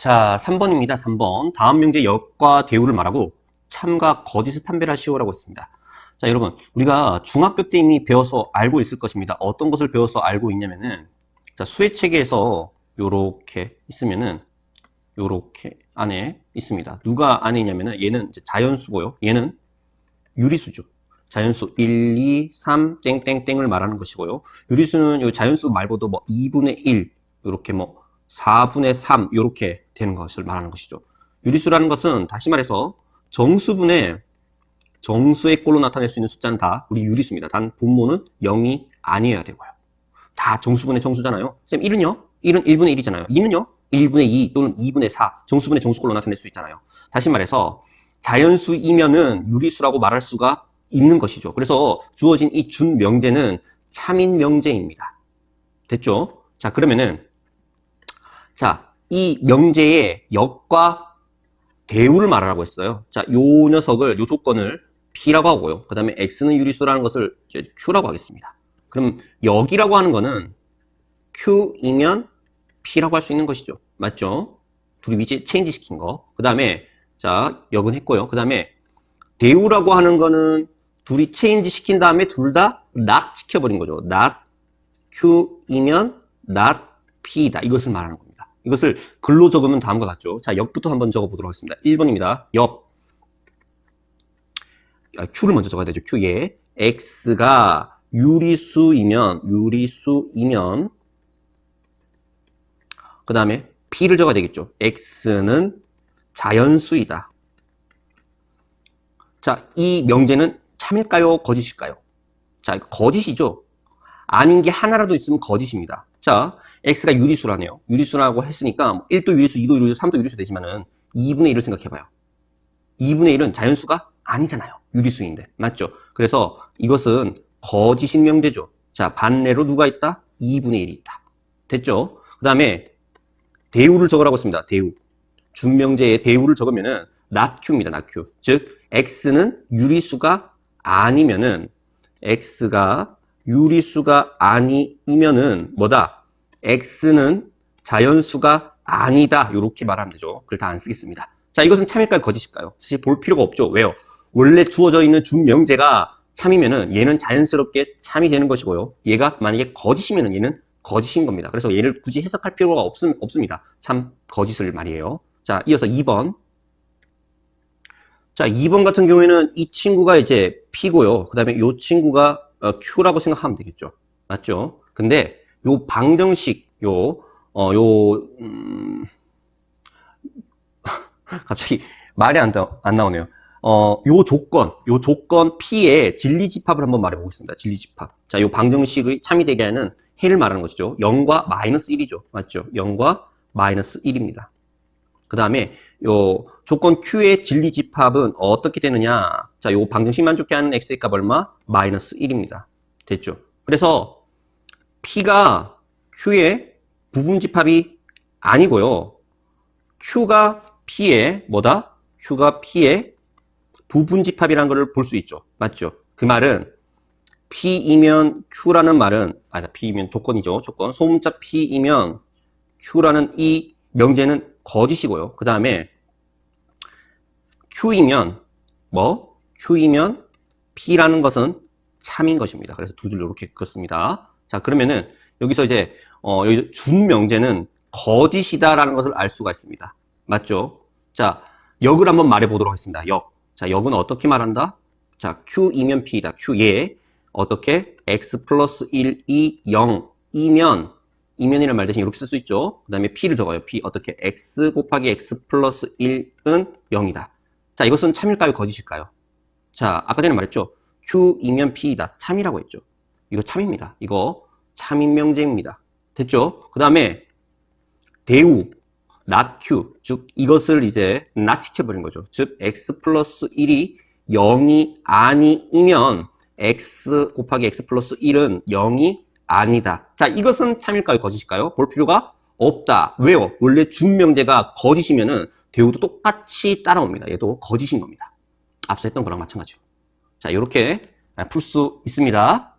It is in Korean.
자, 3번입니다. 3번. 다음 명제 역과 대우를 말하고 참과 거짓을 판별하시오라고 했습니다. 자, 여러분. 우리가 중학교 때 이미 배워서 알고 있을 것입니다. 어떤 것을 배워서 알고 있냐면은 자, 수의 체계에서 요렇게 있으면은 요렇게 안에 있습니다. 누가 안에 있냐면은 얘는 이제 자연수고요. 얘는 유리수죠. 자연수 1, 2, 3, 땡땡땡을 말하는 것이고요. 유리수는 요 자연수 말고도 뭐 2분의 1, 요렇게 뭐 4분의 3, 요렇게 되는 것을 말하는 것이죠. 유리수라는 것은 다시 말해서 정수분의 정수의 꼴로 나타낼 수 있는 숫자는 다 우리 유리수입니다. 단 분모는 0이 아니어야 되고요. 다 정수분의 정수잖아요. 쌤 1은요? 1은 1분의 1이잖아요. 2는요? 1분의 2 또는 2분의 4 정수분의 정수꼴로 나타낼 수 있잖아요. 다시 말해서 자연수이면은 유리수라고 말할 수가 있는 것이죠. 그래서 주어진 이 준명제는 참인 명제입니다. 됐죠? 자, 그러면은 자, 이 명제의 역과 대우를 말하라고 했어요. 자, 요 녀석을 요 조건을 P라고 하고요. 그 다음에 X는 유리수라는 것을 이제 Q라고 하겠습니다. 그럼 역이라고 하는 거는 Q이면 P라고 할 수 있는 것이죠. 맞죠? 둘이 위치 체인지 시킨 거. 그 다음에 자, 역은 했고요. 그 다음에 대우라고 하는 거는 둘이 체인지 시킨 다음에 둘 다 not 시켜버린 거죠. not Q이면 not P다. 이것을 말하는 겁니다. 이것을 글로 적으면 다음과 같죠. 자, 역부터 한번 적어보도록 하겠습니다. 1번입니다. 역. 아, Q를 먼저 적어야 되죠. Q에. X가 유리수이면, 유리수이면, 그 다음에 P를 적어야 되겠죠. X는 자연수이다. 자, 이 명제는 참일까요? 거짓일까요? 자, 거짓이죠. 아닌 게 하나라도 있으면 거짓입니다. 자, x가 유리수라네요. 유리수라고 했으니까 1도 유리수, 2도 유리수, 3도 유리수 되지만은 2분의 1을 생각해봐요. 2분의 1은 자연수가 아니잖아요. 유리수인데. 맞죠? 그래서 이것은 거짓인 명제죠. 자, 반대로 누가 있다? 2분의 1이 있다. 됐죠? 그 다음에 대우를 적으라고 했습니다. 대우. 준명제의 대우를 적으면은 not q. 즉 x는 유리수가 아니면은 x가 유리수가 아니면은 뭐다? X는 자연수가 아니다. 이렇게 말하면 되죠. 그걸 다안 쓰겠습니다. 자, 이것은 참일까요? 거짓일까요? 사실 볼 필요가 없죠. 왜요? 원래 주어져 있는 준명제가 참이면은 얘는 자연스럽게 참이 되는 것이고요. 얘가 만약에 거짓이면은 얘는 거짓인 겁니다. 그래서 얘를 굳이 해석할 필요가 없, 없습니다. 참 거짓을 말이에요. 자, 이어서 2번. 자, 2번 같은 경우에는 이 친구가 이제 P고요. 그 다음에 이 친구가 어, Q라고 생각하면 되겠죠. 맞죠? 근데 요 방정식, 요, 어, 요, 음, 갑자기 말이 안, 나- 안 나오네요. 어, 요 조건, 요 조건 P의 진리집합을 한번 말해 보겠습니다. 진리집합. 자, 요 방정식의 참이 되게 하는 해를 말하는 것이죠. 0과 마이너스 1이죠. 맞죠? 0과 마이너스 1입니다. 그 다음에 요 조건 Q의 진리 집합은 어떻게 되느냐? 자, 요 방정식만 좋게 하는 x의 값 얼마? 마이너스 1입니다. 됐죠? 그래서 P가 Q의 부분 집합이 아니고요. Q가 P의 뭐다? Q가 P의 부분 집합이라는 것을 볼 수 있죠. 맞죠? 그 말은 P이면 Q라는 말은 아니 P이면 조건이죠. 조건. 소문자 P이면 Q라는 이 명제는 거짓이고요. 그 다음에 Q이면 뭐? Q이면 P라는 것은 참인 것입니다. 그래서 두 줄로 이렇게 긋습니다. 자, 그러면은 여기서 이제 어, 여기 준 명제는 거짓이다라는 것을 알 수가 있습니다. 맞죠? 자, 역을 한번 말해 보도록 하겠습니다. 역. 자, 역은 어떻게 말한다? 자, Q이면 P이다. Q에 어떻게? X 플러스 1, 2, 0 이면 이면이라는 말 대신 이렇게 쓸 수 있죠. 그 다음에 P를 적어요. P 어떻게? X 곱하기 X 플러스 1은 0이다. 자, 이것은 참일까요? 거짓일까요? 자, 아까 전에 말했죠. Q이면 P이다. 참이라고 했죠. 이거 참입니다. 이거 참인 명제입니다. 됐죠? 그 다음에 대우, Q. 즉, 이것을 이제 not 시켜버린 거죠. 즉, X 플러스 1이 0이 아니면 X 곱하기 X 플러스 1은 0이 아니다. 자, 이것은 참일까요? 거짓일까요? 볼 필요가 없다. 왜요? 원래 준명제가 거짓이면은 대우도 똑같이 따라옵니다. 얘도 거짓인 겁니다. 앞서 했던 거랑 마찬가지로. 자, 이렇게 풀 수 있습니다.